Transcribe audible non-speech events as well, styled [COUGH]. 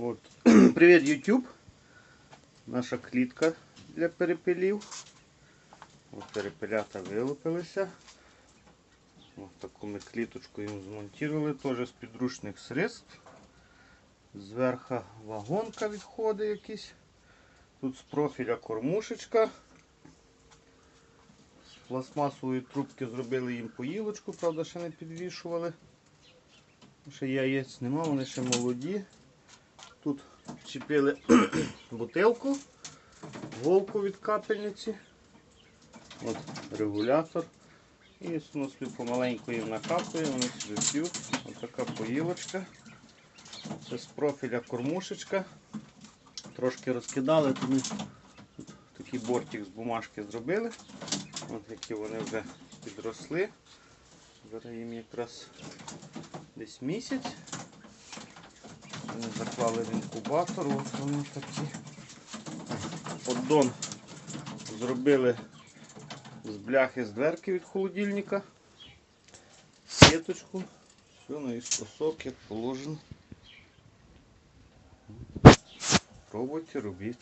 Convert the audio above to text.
От. [CLEARS THROAT] Привіт, YouTube. Наша клітка для перепелів. От перепелята вилупилися. Ось таку ми кліточку їм змонтували, теж з підручних средств. Зверху вагонка відходить якийсь. Тут з профіля кормушечка. З пластмасової трубки зробили їм поїлочку, правда, ще не підвішували. Ще яєць нема, вони ще молоді. Тут чіпили [CLEARS THROAT] бутилку, голку від капельниці. От регулятор. І нослю помаленьку їм накапує, вони собі п'ють. Ось така поїлочка. Це з профіля кормушечка. Трошки розкидали, то ми тут такий бортик з бумажки зробили. От які вони вже підросли. Зараз їм якраз десь місяць. Заклали в інкубатор, ось вони такі. Поддон зробили з бляхи з дверки від холодильника. Сіточку. Все наискосок, як положено. Пробуйте, робіть.